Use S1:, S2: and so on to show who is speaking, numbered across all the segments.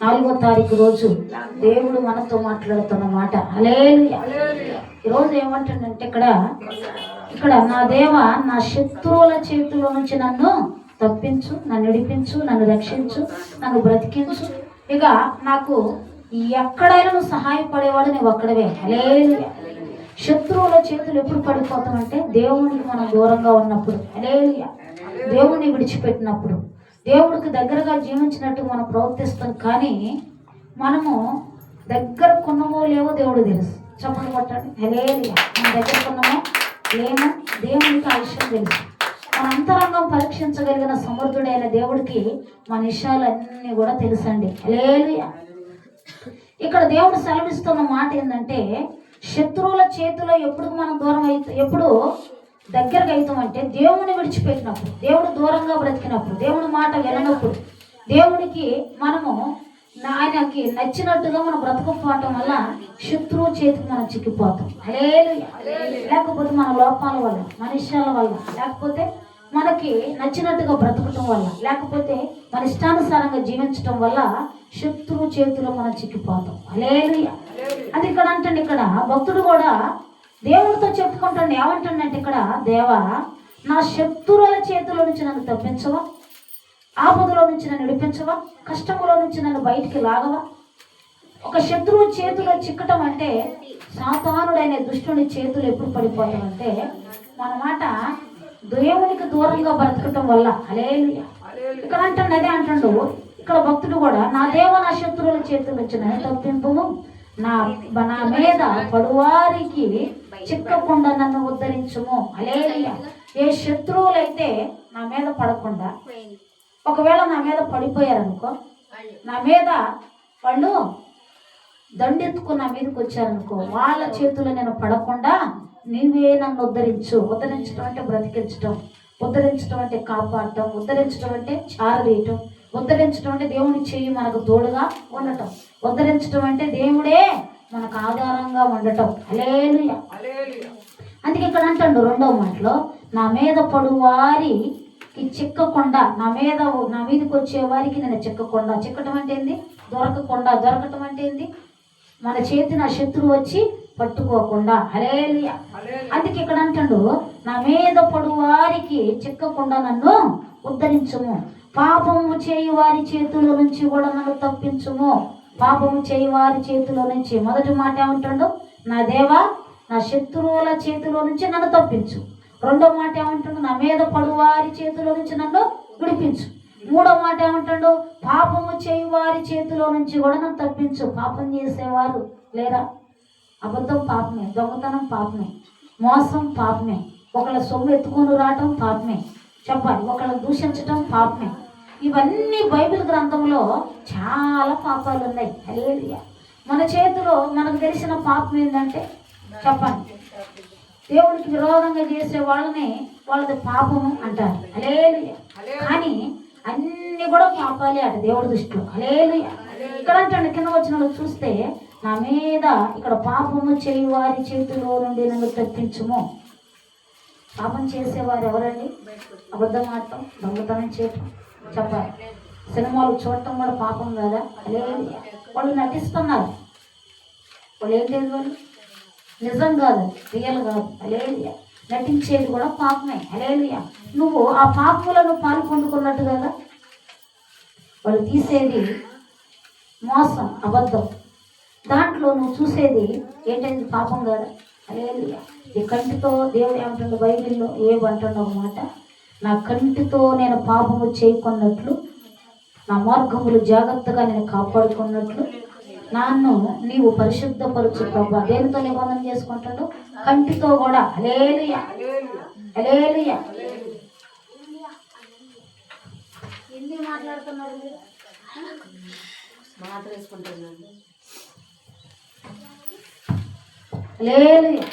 S1: నాలుగో తారీఖు రోజు దేవుడు మనతో మాట్లాడుతున్న మాట హల్లెలూయా. ఈరోజు ఏమంటుందంటే ఇక్కడ ఇక్కడ నా దేవ నా శత్రువుల చేతిలో నుంచి నన్ను తప్పించు నన్ను నడిపించు నన్ను రక్షించు నన్ను బ్రతికించు. ఇక నాకు ఎక్కడైనా నువ్వు సహాయపడేవాడు నువ్వు ఒక్కడవే హల్లెలూయా. శత్రువుల చేతులు ఎప్పుడు పడిపోతామంటే దేవునికి మనం దూరంగా ఉన్నప్పుడు. హల్లెలూయా. దేవుణ్ణి విడిచిపెట్టినప్పుడు. దేవుడికి దగ్గరగా జీవించినట్టు మనం ప్రవర్తిస్తాం. కానీ మనము దగ్గర కొన్నమో లేవో దేవుడు తెలుసు. చెప్పండి కొట్టండి. హలేలియా మన దగ్గర కొన్నమో లేమో దేవునికి ఆ విషయం తెలుసు. మన అంతరంగం పరీక్షించగలిగిన సమర్థుడైన దేవుడికి మన విషయాలన్నీ కూడా తెలుసండి. హలేలియా ఇక్కడ దేవుడు సెలవిస్తున్న మాట ఏంటంటే శత్రువుల చేతిలో ఎప్పుడు మనం దూరం అయితే ఎప్పుడు దగ్గరకు అవుతామంటే దేవుని విడిచిపెట్టినప్పుడు దేవుడు దూరంగా బ్రతికినప్పుడు దేవుని మాట విననప్పుడు దేవుడికి మనము ఆయనకి నచ్చినట్టుగా మనం బ్రతకపోవటం వల్ల శత్రువు చేతికి మనం చిక్కిపోతాం. హల్లెలూయా. లేకపోతే మన లోపాల వల్ల మనుష్యాల వల్ల లేకపోతే మనకి నచ్చినట్టుగా బ్రతకటం వల్ల లేకపోతే మన ఇష్టానుసారంగా జీవించటం వల్ల శత్రువు చేతిలో మనం చిక్కిపోతాం. హల్లెలూయా. అది ఇక్కడ అంటే ఇక్కడ భక్తుడు కూడా దేవుడితో చెప్పుకుంటాను. ఏమంటాడంటే ఇక్కడ దేవా నా శత్రువుల చేతిలో నుంచి నన్ను తప్పించవా? ఆపదలో నుంచి నన్ను నడిపించవా? కష్టములో నుంచి నన్ను బయటికి లాగవా? ఒక శత్రువు చేతిలో చిక్కటం అంటే సాతానుడైన దుష్టుని చేతులు ఎప్పుడు పడిపోవటం అంటే మన మాట దేవునికి దూరంగా బ్రతకటం వల్ల. అలే ఇక్కడ అంటాడు అదే అంటాడు ఇక్కడ భక్తుడు కూడా నా దేవ నా శత్రువుల చేతులు నుంచి నన్ను తప్పింపు నా నా మీద పడువారికి చిక్కకుండా నన్ను ఉద్ధరించుము. ఏ శత్రువులైతే నా మీద పడకుండా ఒకవేళ నా మీద పడిపోయారనుకో నా మీద వాళ్ళు దండెత్తుకుని నా మీదకి వచ్చారనుకో వాళ్ళ చేతుల్లో నేను పడకుండా నీవే నన్ను ఉద్ధరించు. ఉద్ధరించడం అంటే బ్రతికించడం ఉద్ధరించడం అంటే కాపాడటం ఉద్ధరించడం అంటే చారదీయటం ఉద్ధరించడం అంటే దేవుని చెయ్యి మనకు తోడుగా ఉండటం. ఉద్ధరించడం అంటే దేవుడే మనకు ఆధారంగా ఉండటం. అలేలుయా అందుకే ఇక్కడ అంటాడు రెండవ మాటలో నా మీద పడు వారికి చిక్కకుండా నా మీద నా మీదకి వచ్చే వారికి నేను చిక్కకుండా. చిక్కటం అంటే ఏంది? దొరకకుండా. దొరకటం అంటే ఏంది? మన చేతి నా శత్రువు వచ్చి పట్టుకోకుండా. హలేలుయ అందుకే ఇక్కడ అంటాడు నా మీద పడు వారికి చిక్కకుండా నన్ను ఉద్ధరించుము. పాపము చేయి వారి చేతిలో నుంచి కూడా నన్ను తప్పించుము. పాపము చేయి వారి చేతిలో నుంచి మొదటి మాట ఏమంటాడు నా దేవా నా శత్రువుల చేతిలో నుంచి నన్ను తప్పించు. రెండో మాట ఏమంటాడు నా మీద పడువారి చేతిలో నుంచి నన్ను విడిపించు. మూడో మాట ఏమంటాడు పాపము చేయి వారి చేతిలో నుంచి కూడా నన్ను తప్పించు. పాపం చేసేవారు లేరా? అబద్ధం పాపమే దొంగతనం పాపమే మోసం పాపమే ఒకళ్ళ సొమ్ము ఎత్తుకొని రావటం పాపమే చెప్పాలి ఒకళ్ళని దూషించటం పాపమే. ఇవన్నీ బైబిల్ గ్రంథంలో చాలా పాపాలు ఉన్నాయి. హల్లెలూయా. మన చేతిలో మనకు తెలిసిన పాపం ఏంటంటే చెప్పండి. దేవుడికి విరోధంగా చేసే వాళ్ళని వాళ్ళది పాపము అంటారు. హల్లెలూయా. కానీ అన్ని కూడా పాపాలే అట దేవుడి దృష్టిలో. హల్లెలూయా. ఇక్కడ అంటే కింద వచ్చిన వాళ్ళు చూస్తే నా మీద ఇక్కడ పాపము చేయి వారి చేతిలో నుండి నన్ను తప్పించుము. పాపం చేసేవారు ఎవరండి? అబద్ధం ఆడటం దొంగతనం చేయటం. చెప్పాలి. సినిమాలు చూడటం కూడా పాపం కదా? లేదు. వాళ్ళు నటిస్తున్నారు. వాళ్ళు ఏం లేదు వాళ్ళు? నిజం కాదు రియల్ కాదు. అలేలియా. నటించేది కూడా పాపమే. అలేలియా. నువ్వు ఆ పాపములను పాలు పొందుకున్నట్టు కదా? వాళ్ళు తీసేది మోసం అబద్ధం. దాంట్లో నువ్వు చూసేది ఏంటంటే పాపం కదా? అలేలియా. ఈ కంటితో దేవుడు ఏమంటుండో? బైబిల్లో ఏమంటుండో ఒక మాట నా కంటితో నేను పాపము చేయకున్నట్లు నా మార్గములు జాగ్రత్తగా నేను కాపాడుకున్నట్లు నన్ను నీవు పరిశుద్ధపరచు ప్రభా. దేనితో నిబంధన చేసుకుంటాడు? కంటితో కూడా. అలేలుయా మాట్లాడుతున్నారు మీరు? హల్లెలూయా.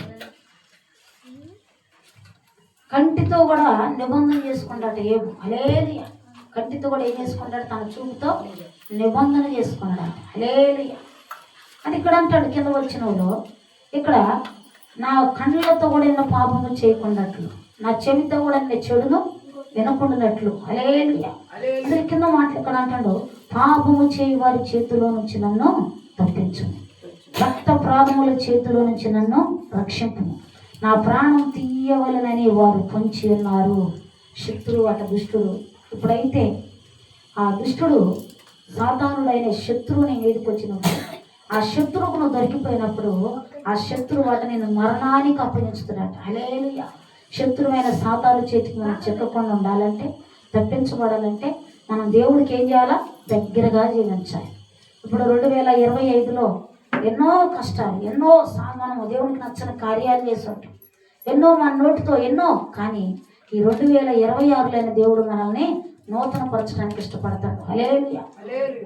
S1: కంటితో కూడా నిబంధన చేసుకుంటాడు ఏ హలేలియ కంటితో కూడా ఏం చేసుకుంటాడు? తన చూపుతో నిబంధన చేసుకున్నాడు హలేలియ అని ఇక్కడ అంటాడు కింద వచ్చిన వాళ్ళు ఇక్కడ నా కళ్ళతో కూడా ఎన్నో పాపము చేయకుండాట్లు నా చెవితో కూడా నేను చెడును వినకుండాట్లు అలేలుయ అందులో కింద మాటలు ఇక్కడ అంటాడు పాపము చేయి వారి చేతిలో నుంచి నన్ను తప్పించు. రక్త ప్రాణముల చేతిలో నుంచి నన్ను రక్షింపు. నా ప్రాణం తీయవలనని వారు పొంచి ఉన్నారు. శత్రువు అట దుష్టుడు. ఇప్పుడైతే ఆ దుష్టుడు సాతానుడైన శత్రువుని మీదకి వచ్చినప్పుడు ఆ శత్రువుకు నువ్వు దొరికిపోయినప్పుడు ఆ శత్రువు వాటి నేను మరణానికి అప్పగించుతున్నాడు అలేలుయ శత్రువైన సాతాలు చేతికి మనం చెక్కకుండా ఉండాలంటే తప్పించబడాలంటే మనం దేవుడికి ఏం చేయాలా? దగ్గరగా జీవించాలి. ఇప్పుడు రెండు వేల ఇరవై ఐదులో ఎన్నో కష్టాలు ఎన్నో మనము దేవునికి నచ్చిన కార్యాలు చేసాం ఎన్నో మన నోటితో ఎన్నో కానీ ఈ రెండు వేల ఇరవై ఆరులైన దేవుడు మనల్ని నూతన పరచడానికి ఇష్టపడతాడు. అలేలుయా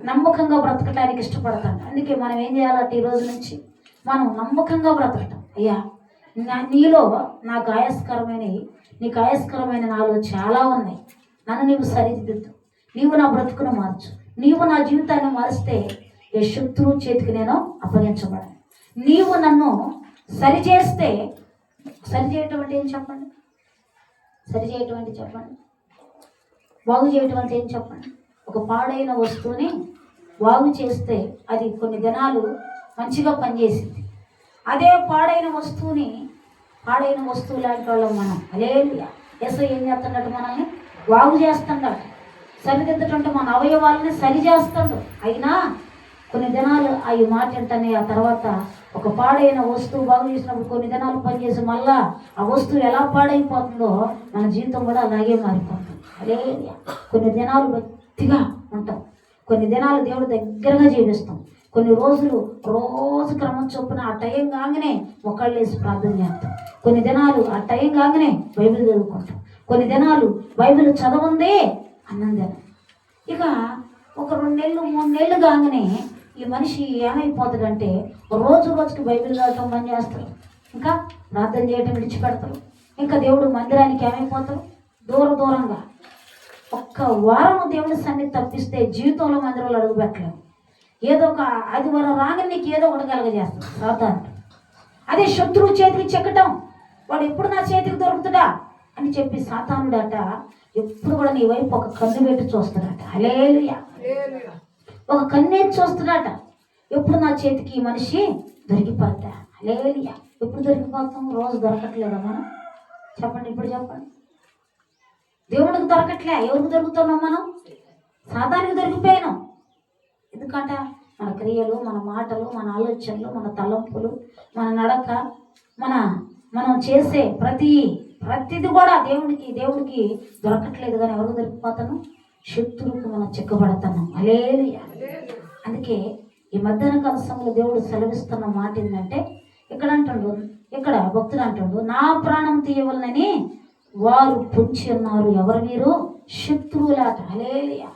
S1: నమ్మకంగా బ్రతకడానికి ఇష్టపడతాడు. అందుకే మనం ఏం చేయాలంటే ఈ రోజు నుంచి? మనం నమ్మకంగా బ్రతకటం. అయ్యా నా నీలో నాకు ఆయాస్కరమైనవి నీకు ఆయాస్కరమైన నాలో చాలా ఉన్నాయి. నన్ను నీవు సరిదిద్దు. నీవు నా బ్రతుకును మార్చు. నీవు నా జీవితాన్ని మారిస్తే ఏ శత్రువు చేతికి నేను అప్పగించబడను. నీవు నన్ను సరిచేస్తే సరి చేయటం అంటే ఏం చెప్పండి? సరి చేయటం అంటే చెప్పండి? బాగు చేయటం అంటే ఏం చెప్పండి? ఒక పాడైన వస్తువుని బాగు చేస్తే అది కొన్ని దినాలు మంచిగా పనిచేసింది. అదే పాడైన వస్తువుని పాడైన వస్తువు లాంటి వాళ్ళం మనం. అదే ఎస్ ఏం చేస్తున్నట్టు మనల్ని? బాగు చేస్తున్నాడు. సరిదిద్దటంటే మన అవయవాలని సరి చేస్తాడు అయినా కొన్ని దినాలు అవి మాట ఆ తర్వాత ఒక పాడైన వస్తువు బాగు చేసినప్పుడు కొన్ని దినాలు పనిచేసి మళ్ళా ఆ వస్తువు ఎలా పాడైపోతుందో మన జీవితం కూడా అలాగే మారిపోతుంది. అదే కొన్ని దినాలు గట్టిగా ఉంటాం. కొన్ని దినాలు దేవుడు దగ్గరగా జీవిస్తాం. కొన్ని రోజులు రోజు క్రమం చొప్పున ఆ టైం కాగానే ఒకళ్ళు వేసి ప్రార్థన చేస్తాం. కొన్ని దినాలు ఆ టైం కాగానే బైబిల్ చదువుకుంటాం. కొన్ని దినాలు బైబిల్ చదవందే అన్నం ఇక ఒక రెండు నెలలు మూడు నెలలు కాగానే ఈ మనిషి ఏమైపోతాడంటే రోజు రోజుకి బైబిల్ చదవటం బంద్ చేస్తారు ఇంకా ప్రార్థన చేయటం విడిచిపెడతారు ఇంకా దేవుడు మందిరానికి ఏమైపోతారు దూర దూరంగా. ఒక్క వారం దేవుడి సన్నిధి తప్పిస్తే జీవితంలో మందిరంలో అడుగుపెట్టలేము ఏదో ఒక ఆదివారం రాగానే నీకు ఏదో ఒకటి కలగజేస్తాడు సాధారణ అదే శత్రువు చేతికి చెక్కటం. వాడు ఎప్పుడు నా చేతికి దొరుకుతుడా? అని చెప్పి సాతానుడట ఎప్పుడు కూడా నీ వైపు ఒక కన్ను పెట్టి చూస్తాడట. అలేలుయా ఒక కన్నేసి చూస్తున్నాట ఎప్పుడు నా చేతికి ఈ మనిషి దొరికిపోతా హలేలుయా ఎప్పుడు దొరికిపోతాం? రోజు దొరకట్లేదా మనం? చెప్పండి ఇప్పుడు చెప్పండి. దేవుడికి దొరకట్లే. ఎవరికి దొరుకుతున్నాం మనం? సాధారణ దొరికిపోయాను. ఎందుకంట? మన క్రియలు మన మాటలు మన ఆలోచనలు మన తలంపులు మన నడక మన మనం చేసే ప్రతి ప్రతిది కూడా దేవుడికి దేవుడికి దొరకట్లేదు కానీ ఎవరికి దొరికిపోతాను? శత్రువుకు మనం చిక్కబడతాను. అలేలుయా అందుకే ఈ మధ్యాహ్న కాల సమయంలో దేవుడు సెలవిస్తున్న మాట ఏంటంటే ఇక్కడ అంటాడు ఇక్కడ భక్తుడు అంటాడు నా ప్రాణం తీయవలనని వారు పొంచి ఉన్నారు. ఎవరు మీరు శత్రువులాట. అలేలియా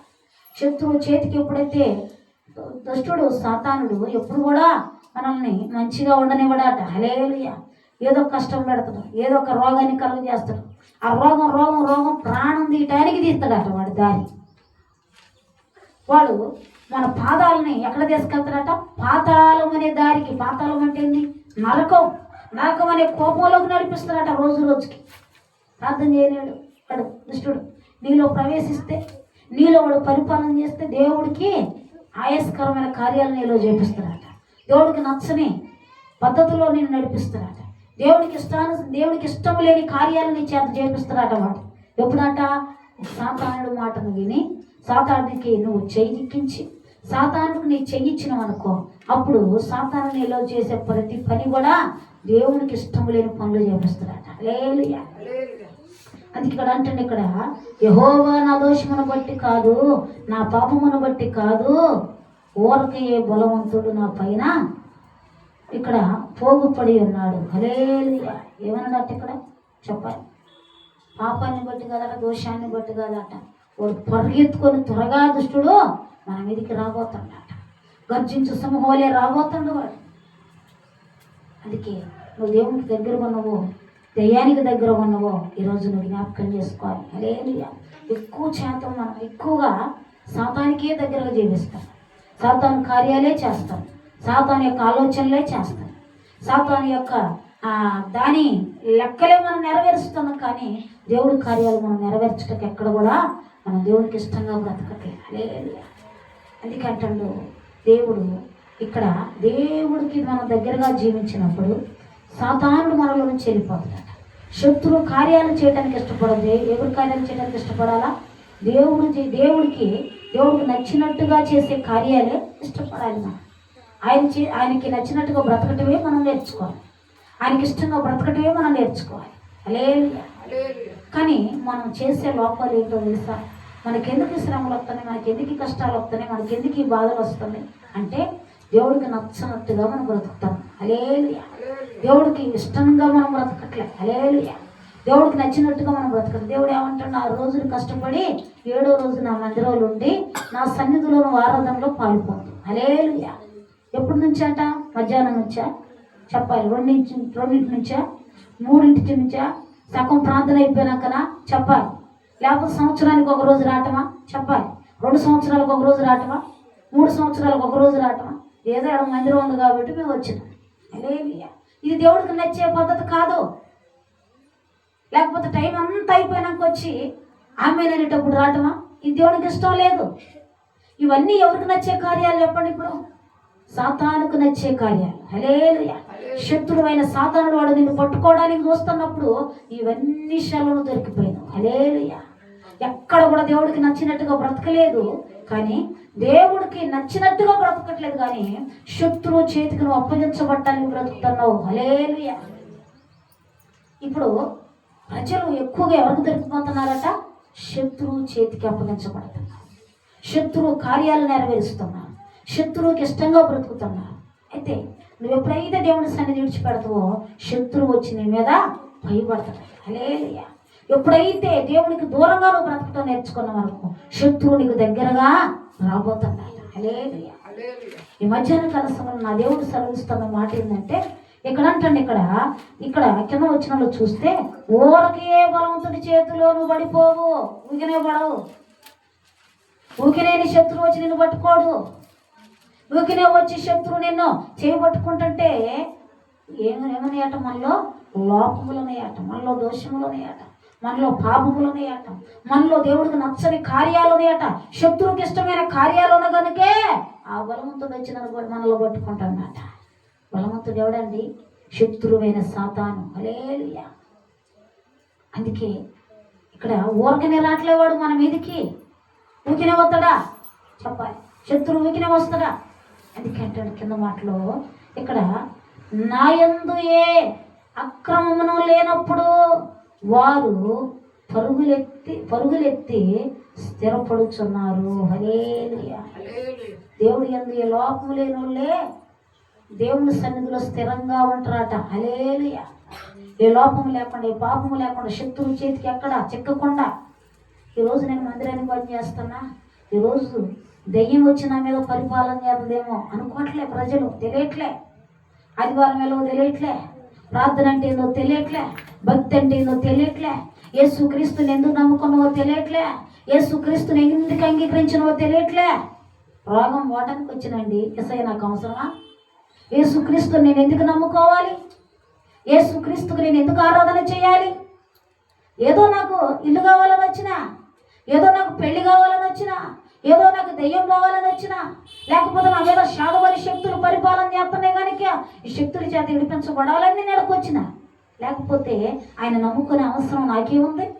S1: శత్రువు చేతికి ఎప్పుడైతే దుష్టుడు సాతానుడు ఎప్పుడు కూడా మనల్ని మంచిగా ఉండనివ్వడాట. హలేలుయా ఏదో కష్టం పెడతాడు ఏదో ఒక రోగాన్ని కలుగు చేస్తాడు. ఆ రోగం రోగం రోగం ప్రాణం తీయటానికి తీస్తాడట వాడి దారి. వాడు మన పాదాలని ఎక్కడ తీసుకెళ్తాడట? పాతాళం అనే దారికి. పాతాళం అంటే ఏంది? నరకం. నరకం అనే కోపంలోకి నడిపిస్తాడట రోజు రోజుకి. ప్రార్థన చేయలేడు వాడు దుష్టుడు. నీలో ప్రవేశిస్తే నీలో వాడు పరిపాలన చేస్తే దేవుడికి ఆయాస్కరమైన కార్యాలు నీలో చేపిస్తాడట. దేవుడికి నచ్చని పద్ధతిలో నేను నడిపిస్తాడట. దేవుడికి ఇష్టాను దేవుడికి ఇష్టం లేని కార్యాలు నీ చేత చేపిస్తాడట వాడు. ఎప్పుడట? సాతానుడు మాటను విని సాతానుడికి నువ్వు చెయ్యిక్కించి సాతానుడికి నీ చెయ్యిచ్చినావు అనుకో. అప్పుడు సాతాను నీలో చేసే ప్రతి పని కూడా దేవునికి ఇష్టం లేని పనులు చేపిస్తాడట లేలుయా అందుకే ఇక్కడ అంటే ఇక్కడ యహోవా నా దోషమును బట్టి కాదు నా పాపమును బట్టి కాదు ఊరకే బలవంతుడు నా పైన ఇక్కడ పోగుపడి ఉన్నాడు. హలేలుయా ఏమన్నాడట ఇక్కడ? చెప్పాలి. పాపాన్ని బట్టి కదట దోషాన్ని బట్టి కదట వాడు పరిగెత్తుకొని త్వరగా దుష్టుడు మన మీదకి రాబోతాడట గర్జించు సమూహలే రాబోతాడు వాడు. అందుకే నువ్వు దేవునికి దగ్గర ఉన్నవో దయ్యానికి దగ్గర ఉన్నవో ఈరోజు నువ్వు జ్ఞాపకం చేసుకోవాలి. అలేలుయా ఎక్కువ శాతం మనం ఎక్కువగా సాతానికే దగ్గరగా జీవిస్తాం. సాతాను కార్యాలే చేస్తాం. సాతాను యొక్క ఆలోచనలే చేస్తాం సాతాను యొక్క దాని లెక్కలే మనం నెరవేరుస్తున్నాం కానీ దేవుడి కార్యాలు మనం నెరవేర్చడానికి ఎక్కడ కూడా మనం దేవుడికి ఇష్టంగా బ్రతకట్లేదు. హల్లెలూయా. దేవుడు ఇక్కడ దేవుడికి మనం దగ్గరగా జీవించినప్పుడు సాతానుడు మనలో నుంచి వెళ్ళిపోతాడు శత్రువు కార్యాలు చేయడానికి ఇష్టపడదు. ఎవరి కార్యాలు చేయడానికి ఇష్టపడాలా? దేవుడు దేవుడికి దేవుడికి నచ్చినట్టుగా చేసే కార్యాలే ఇష్టపడాలి మనం. ఆయన చే ఆయనకి నచ్చినట్టుగా బ్రతకటమే మనం నేర్చుకోవాలి. ఆయనకి ఇష్టంగా బ్రతకటమే మనం నేర్చుకోవాలి. హల్లెలూయా. కానీ మనం చేసే లోపాలు ఏంటో తెలుసా? మనకెందుకు శ్రమలు వస్తున్నాయి? మనకెందుకు కష్టాలు వస్తున్నాయి? మనకెందుకు ఈ బాధలు వస్తున్నాయి? అంటే దేవుడికి నచ్చినట్టుగా మనం బ్రతుకుతాం. అలేలుయా దేవుడికి ఇష్టంగా మనం బ్రతకట్లే. అలేలుయా దేవుడికి నచ్చినట్టుగా మనం బ్రతకట్లే. దేవుడు ఏమంటాడు? ఆ రోజులు కష్టపడి ఏడో రోజు నా మందిరంలో ఉండి నా సన్నిధిలోని ఆరాధనలో పాల్గొంది అలేలుయా ఎప్పటి నుంచి అట? మధ్యాహ్నం నుంచా? చెప్పాలి. రెండింటి రెండింటి నుంచా? మూడింటి నుంచా సగం ప్రార్థన అయిపోయినాకనా? చెప్పాలి. లేకపోతే సంవత్సరానికి ఒక రోజు రావటమా? చెప్పాలి. రెండు సంవత్సరాలకు ఒక రోజు రావటమా? మూడు సంవత్సరాలకు ఒక రోజు రావటమా? ఏదో ఆడ మందిరం ఉంది కాబట్టి మేము వచ్చినాం. ఇది దేవుడికి నచ్చే పద్ధతి కాదు. లేకపోతే టైం అంతా అయిపోయినాక వచ్చి ఆమె అనేటప్పుడు రావటమా? ఇది దేవుడికి ఇష్టం లేదు. ఇవన్నీ ఎవరికి నచ్చే కార్యాలు చెప్పండి ఇప్పుడు? సాతానుకు నచ్చే కార్యాలు. హలేలుయా శత్రువైన సాతానుడు వాడు నిన్ను పట్టుకోవడానికి చూస్తున్నప్పుడు ఇవన్నీ శలను దొరికిపోయాను హలేలుయా ఎక్కడ కూడా దేవుడికి నచ్చినట్టుగా బ్రతకలేదు కానీ దేవుడికి నచ్చినట్టుగా బ్రతకట్లేదు కానీ శత్రువు చేతికి నువ్వు అప్పగించబట్టానికి బ్రతుకుతున్నావు. హలేలుయా ఇప్పుడు ప్రజలు ఎక్కువగా ఎవరికి దొరికిపోతున్నారట? శత్రువు చేతికి అప్పగించబడుతున్నారు. శత్రువు కార్యాలు నెరవేరుస్తున్నారు. శత్రువుకి ఇష్టంగా బ్రతుకుతున్నారు అయితే నువ్వు ఎప్పుడైతే దేవుని సన్నిధి విడిచిపెడతావో శత్రువు వచ్చి నీ మీద భయపడతాడు. హల్లెలూయా. ఎప్పుడైతే దేవునికి దూరంగా నువ్వు బ్రతకటం నేర్చుకున్నావు అనుకో శత్రువు నీకు దగ్గరగా రాబోతున్నాడు హల్లెలూయా. ఈ మధ్యాహ్న కాల సమయంలో నా దేవుడు సెలవిస్తున్న మాట ఏంటంటే ఇక్కడ అంటండి ఇక్కడ ఇక్కడ కింద వచ్చిన చూస్తే ఊరకే బలవంతుడి చేతిలో నువ్వు పడిపోవు ఊకినే పడవు. ఊకినే నీ శత్రువు వచ్చి నిన్ను పట్టుకోడు. ఊకినే వచ్చి శత్రువు నిన్ను చేయబట్టుకుంటుంటే ఏమి ఏమన్నాయట మనలో లోపములనేయట మనలో దోషములనేయట మనలో పాపములనేయట మనలో దేవుడికి నచ్చని కార్యాలనేయట శత్రువుకి ఇష్టమైన కార్యాలు కనుకే ఆ బలవంతుడు వచ్చి నన్ను కూడా మనలో పట్టుకుంటాడనమాట బలవంతుడు ఎవడండి? శత్రువైన సాతాను. అలేలుయా అందుకే ఇక్కడ ఊరకనే రాట్లేవాడు మన మీదికి. ఊకినే వస్తాడా? చెప్పాలి. శత్రువు ఊకినే వస్తాడా? అందుకే అంటాడు కింద మాటలో ఇక్కడ నాయందు ఏ అక్రమమును లేనప్పుడు వారు పరుగులెత్తి పరుగులెత్తి స్థిరపడుచున్నారు. హలేలుయా దేవుడి ఎందు ఏ లోపము లేని వాళ్ళే దేవుని సన్నిధిలో స్థిరంగా ఉంటారట. హలేలుయా ఏ లోపము లేకుండా ఏ పాపము లేకుండా శత్రువు చేతికి ఎక్కడ చిక్కకుండా. ఈరోజు నేను మందిరానికి పని చేస్తున్నా ఈరోజు దెయ్యం వచ్చి నా మీద పరిపాలన చేస్తుందేమో అనుకోవట్లే ప్రజలు తెలియట్లే. ఆదివారం ఎలాగో తెలియట్లే. ప్రార్థన అంటే ఏందో తెలియట్లే. భక్తి అంటే ఏందో తెలియట్లే. యేసు క్రీస్తుని ఎందుకు నమ్ముకున్నావో తెలియట్లే. యేసు క్రీస్తుని ఎందుకు అంగీకరించినవో తెలియట్లే. రోగం ఓటానికి వచ్చినండి. ఎస్ఐ నాకు అవసరమా? యేసుక్రీస్తుని నేను ఎందుకు నమ్ముకోవాలి? యేసుక్రీస్తుకు నేను ఎందుకు ఆరాధన చేయాలి? ఏదో నాకు ఇల్లు కావాలని వచ్చినా ఏదో నాకు పెళ్ళి కావాలని వచ్చినా ఏదో నాకు దెయ్యం పోవాలని వచ్చినా లేకపోతే నా మీద శాదబడి శక్తులు పరిపాలన చేస్తున్నాయి కనుక ఈ శక్తుల చేత విడిపించబడాలని నేను లేకపోతే ఆయన నమ్ముకునే అవసరం నాకేముంది?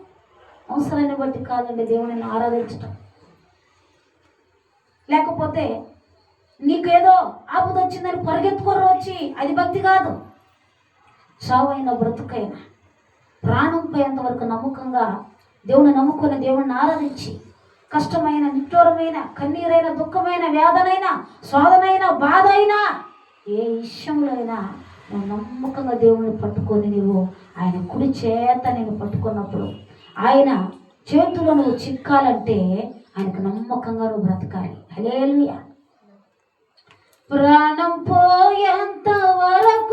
S1: అవసరాన్ని బట్టి కాదండి దేవుడిని ఆరాధించటం. లేకపోతే నీకేదో ఆపద వచ్చిందని పరిగెత్తుకొని వచ్చి అది భక్తి కాదు. చావైనా బ్రతుకైనా ప్రాణం పోయేంత వరకు నమ్మకంగా దేవుని నమ్ముకుని దేవుణ్ణి ఆరాధించి కష్టమైన నిట్టూరమైన కన్నీరైన దుఃఖమైన వేదనైన స్వాదనైన బాధ అయినా ఏ విషయంలో అయినా నువ్వు నమ్మకంగా దేవుని పట్టుకొని నీవు ఆయన కుడి చేత నేను పట్టుకున్నప్పుడు ఆయన చేతిలో నువ్వు చిక్కాలంటే ఆయనకు నమ్మకంగా నువ్వు బ్రతకాలి. హలేలుయా ప్రాణం పోయేంత వరకు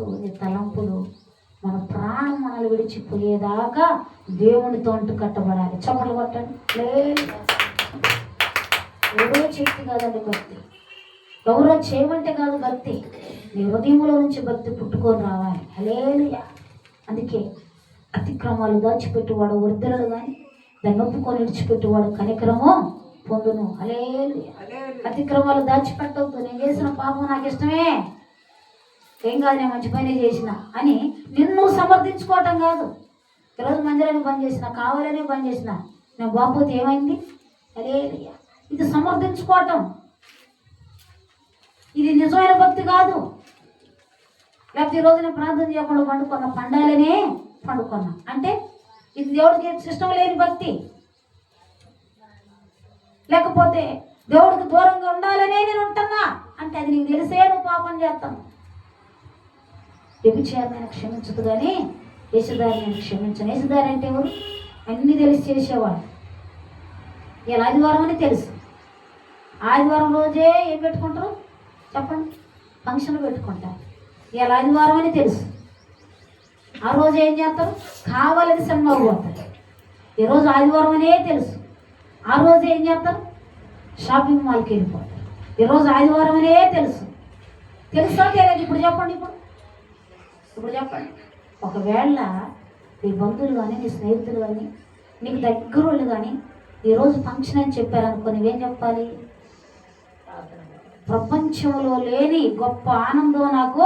S1: మనస్సు నీ తలంపులు మన ప్రాణం మనల్ని విడిచిపోయేదాకా దేవునితో అంటూ కట్టబడాలి. చప్పట్లు కొట్టండి. లేదు. ఎవరో చెట్టు కాదండి భక్తి. ఎవరో చేయమంటే కాదు భక్తి. నీ హృదయంలో నుంచి భక్తి పుట్టుకొని రావాలి. హలేలుయా అందుకే అతిక్రమాలు దాచిపెట్టువాడు వర్ధనలు కానీ దాన్ని ఒప్పుకొని విడిచిపెట్టువాడు కనికరము పొందును. హలేలుయా అతిక్రమాలు దాచిపెట్టవద్దు. నేను చేసిన పాపం నాకు ఇష్టమే. ఏం కాదు నేను మంచి పనే చేసిన అని నిన్ను సమర్థించుకోవటం కాదు. ఈరోజు మందిరానికి పని చేసిన కావాలనే పని చేసిన. నేను బాగోతే ఏమైంది? అదే ఇది సమర్థించుకోవటం. ఇది నిజమైన భక్తి కాదు. లేకపోతే ఈ నేను ప్రార్థన చేయకుండా పండుకున్నా పండాలనే పండుకున్నా. అంటే ఇది దేవుడికి ఇష్టం లేని భక్తి. లేకపోతే దేవుడికి దూరంగా ఉండాలనే నేను ఉంటున్నా. అంటే అది నీకు తెలిసే నువ్వు పాపం చేస్తాను. వ్యభిచారం నేను క్షమించదు కానీ యేసుదారి నేను క్షమించను. యేసుదారి అంటే ఎవరు? అన్నీ తెలిసి చేసేవాడు. ఇలా ఆదివారం అని తెలుసు. ఆదివారం రోజే ఏం పెట్టుకుంటారు? చెప్పండి. ఫంక్షన్ పెట్టుకుంటారు. ఇలా ఆదివారం అని తెలుసు. ఆ రోజు ఏం చేస్తారు? కావాలని సినిమా పోతారు. ఈరోజు ఆదివారం అనే తెలుసు. ఆ రోజు ఏం చేస్తారు? షాపింగ్ మాల్కి వెళ్ళిపోతారు. ఈరోజు ఆదివారం అనే తెలుసు. తెలుసా తెలియదు ఇప్పుడు చెప్పండి ఇప్పుడు. ఇప్పుడు చెప్పండి ఒకవేళ నీ బంధువులు కానీ నీ స్నేహితులు కానీ నీకు దగ్గర వాళ్ళు కానీ ఈరోజు ఫంక్షన్ అని చెప్పారనుకో నువ్వేం చెప్పాలి? ప్రపంచంలో లేని గొప్ప ఆనందం నాకు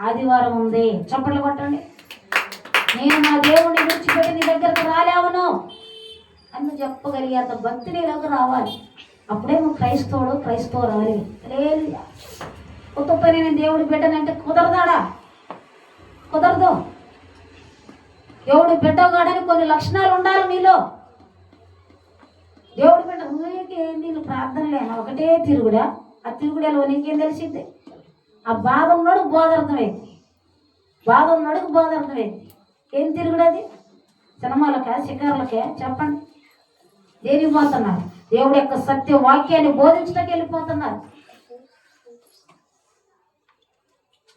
S1: ఆదివారం ఉంది. చప్పట్లు కొట్టండి. నేను నా దేవుడిని విడిచిపెట్టి నీ దగ్గరకు రాలేవను. అని చెప్పగలిగే అంత భక్తి నీలోకి రావాలి. అప్పుడే నువ్వు క్రైస్తవుడు క్రైస్తవురాలి. లేదు కొత్త పని నేను దేవుడి బిడ్డనంటే కుదరదాడా? కుదరదు. దేవుడు బిడ్డగాడని కొన్ని లక్షణాలు ఉండాలి నీలో. దేవుడు బిడ్డ ఊరికే నేను ప్రార్థన లేను ఒకటే తిరుగుడా? ఆ తిరుగుడలో నీకేం తెలిసింది? ఆ బాధ ఉన్నాడు బోధార్థమైంది బాధం బాధ ఉన్నాడు ఏం తిరుగుడది? సినిమాలకే శిఖరులకే చెప్పండి. దేనికి పోతున్నారు? దేవుడు యొక్క సత్య వాక్యాన్ని బోధించడానికి వెళ్ళిపోతున్నారు.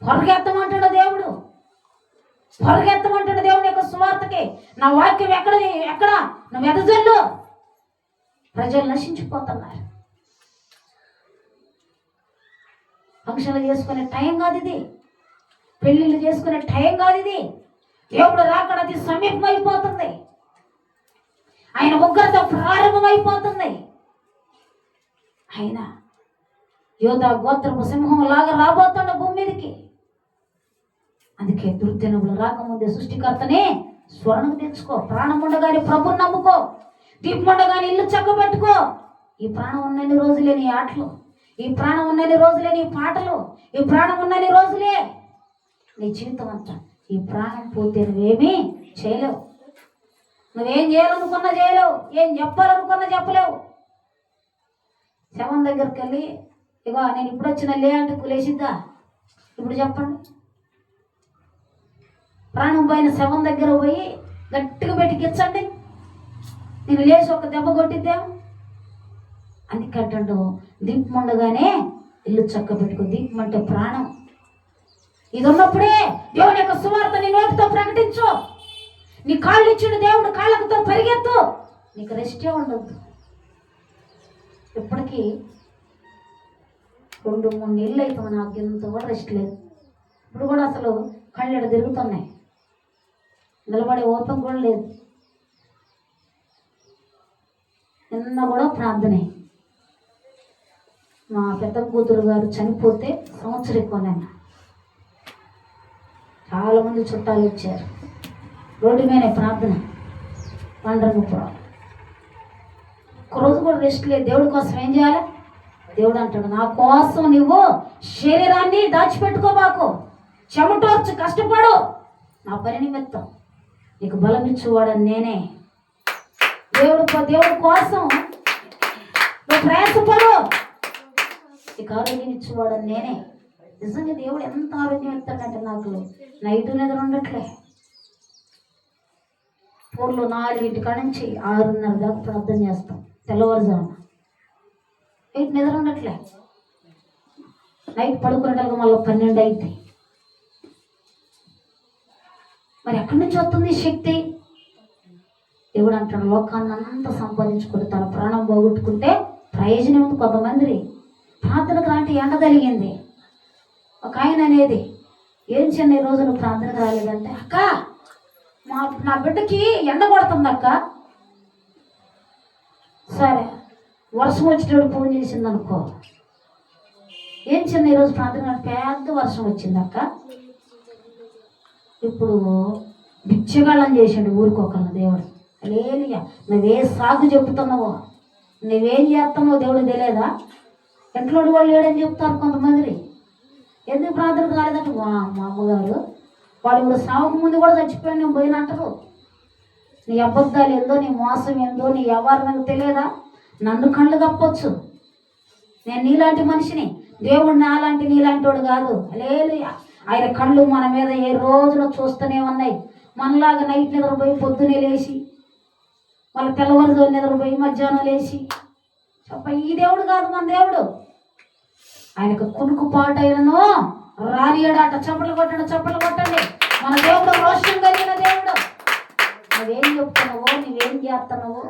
S1: పొరగెత్తమంటాడు దేవుడు? పొరగెత్తమంటాడు దేవుని యొక్క సువార్తకి నా వాక్యం ఎక్కడ ఎక్కడ? నువ్వు ఎదజల్లు ప్రజలు నశించిపోతున్నారు. ఫంక్షన్లు చేసుకునే టైం కాదు ఇది. పెళ్ళిళ్ళు చేసుకునే టైం కాదు ఇది. దేవుడు రాకడ అది సమీపం అయిపోతుంది ఆయన ఉగ్రత ప్రారంభమైపోతుంది. ఆయన యోధ గోత్రపు సింహం లాగా రాబోతున్న భూమి మీదకి అందుకే దుర్దినములు రాకముందే సృష్టికర్తనే స్వర్ణం తెచ్చుకో. ప్రాణం ఉండగానే ప్రభుని నమ్ముకో. దీపం ఉండగానే ఇల్లు చక్కబెట్టుకో. ఈ ప్రాణం ఉన్నన్ని రోజులే నీ ఆటలు. ఈ ప్రాణం ఉన్నన్ని రోజులే నీ పాటలు. ఈ ప్రాణం ఉన్నన్ని రోజులే నీ జీవితం అంతా. ఈ ప్రాణం పోతే నువ్వేమీ చేయలేవు. నువ్వేం చేయాలనుకున్నా చేయలేవు. ఏం చెప్పాలనుకున్నా చెప్పలేవు. శవం దగ్గరికి వెళ్ళి ఇగో నేను ఇప్పుడు వచ్చిన లే అంటే లేచిద్దా ఇప్పుడు చెప్పండి. ప్రాణం పోయిన శవం దగ్గర పోయి గట్టిగా పెట్టి గిచ్చండి. నేను లేచి ఒక దెబ్బ కొట్టిద్దాం? అందుకంటాడు దీపం ఉండగానే ఇల్లు చక్క పెట్టుకో. దీపం అంటే ప్రాణం. ఇది ఉన్నప్పుడే దేవుని యొక్క సువార్త నీ నోటితో ప్రకటించు. నీ కాళ్ళు ఇచ్చిన దేవుడు కాళ్ళతో పరిగెత్తు. నీకు రెస్టే ఉండదు ఇప్పటికీ రెండు మూడు నెలలు అవుతుంది నాకు ఇంత కూడా రెస్ట్ లేదు. ఇప్పుడు కూడా అసలు కళ్ళు తిరుగుతున్నాయి. నిలబడే ఓపిక కూడా లేదు. నిన్న కూడా ప్రార్థనే. మా పెద్ద కూతురు గారు చనిపోతే సంవత్సరం ఎక్కువ నిన్న. చుట్టాలు వచ్చారు. రోడ్డు మీద ప్రార్థన. పండ్రముపురం ఒక్కరోజు కూడా రెస్ట్ లేదు. దేవుడి కోసం ఏం చేయాలి? దేవుడు అంటాడు నా కోసం నువ్వు శరీరాన్ని దాచిపెట్టుకోబాకు. చెమటోర్చు కష్టపడు. నా పని నిమిత్తం. నీకు బలం ఇచ్చేవాడని నేనే. దేవుడు దేవుడి కోసం నువ్వు ప్రయాసపడు. నీకు ఆరోగ్యం ఇచ్చేవాడని నేనే. నిజంగా దేవుడు ఎంత ఆరోగ్యం ఇస్తాడంటే నాకు నైట్ నిద్ర ఉండట్లే. పూర్లు నాలుగింటి కాడ నుంచి ఆరున్నర దాకా ప్రార్థన చేస్తాం. తెల్లవారుజామున. నైట్ నిద్ర ఉండట్లే. నైట్ పడుకునేటప్పుడు మళ్ళీ పన్నెండు అయితే మరి ఎక్కడి నుంచి వస్తుంది ఈ శక్తి? దేవుడు అంటాడు లోకాన్ని అంతా సంపాదించుకుని తన ప్రాణం పోగొట్టుకుంటే ప్రయోజనం ఉంది కొంతమంది ప్రార్థనకు రాంటి ఎండ కలిగింది ఒక ఆయన అనేది ఏం చిన్న ఈ రోజు నువ్వు ప్రార్థనకు రాలేదంటే అక్క మా నా బిడ్డకి ఎండ కొడుతుంది అక్క సరే వర్షం వచ్చేటప్పుడు ఫోన్ చేసింది అనుకో ఏం చిన్న ఈరోజు ప్రార్థన పెద్ద వర్షం వచ్చింది అక్క ఇప్పుడు బిచ్చగాళ్ళని చేసిండు ఊరికొకళ్ళ దేవుడు. లేనియా నువ్వే సాగు చెప్తున్నావో నువ్వేం చేస్తున్నావో దేవుడు తెలియదా? ఇంట్లో వాళ్ళు లేడని చెప్తారు కొంతమంది. ఎందుకు ప్రార్థన కాలేదంటే వా మా అమ్మగారు వాడు ఇప్పుడు సాగుకు ముందు కూడా చచ్చిపోయాను నేను పోయినంటారు నీ అబద్ధాలు ఏందో నీ మోసం ఏందో నీ వ్యవహారం నాకు తెలియదా? నన్ను కళ్ళు కప్పొచ్చు. నేను నీలాంటి మనిషిని. దేవుడు నాలాంటి నీలాంటి వాడు కాదు. లేదు ఆయన కళ్ళు మన మీద ఏ రోజులో చూస్తూనే ఉన్నాయి. మనలాగా నైట్ నిద్రపోయి పొద్దునే లేచి వాళ్ళ తెల్లవారుజాము నిద్రపోయి మధ్యాహ్నం లేచి. చెప్ప ఈ దేవుడు కాదు మన దేవుడు. ఆయనకు కునుకు పాటైనను రానియడాట చప్పట్లు కొట్టండి చప్పట్లు కొట్టండి. మన దేవుడు రోషం కలిగిన దేవుడు. నువ్వేం చెప్తున్నావో నువ్వేం చేస్తున్నావో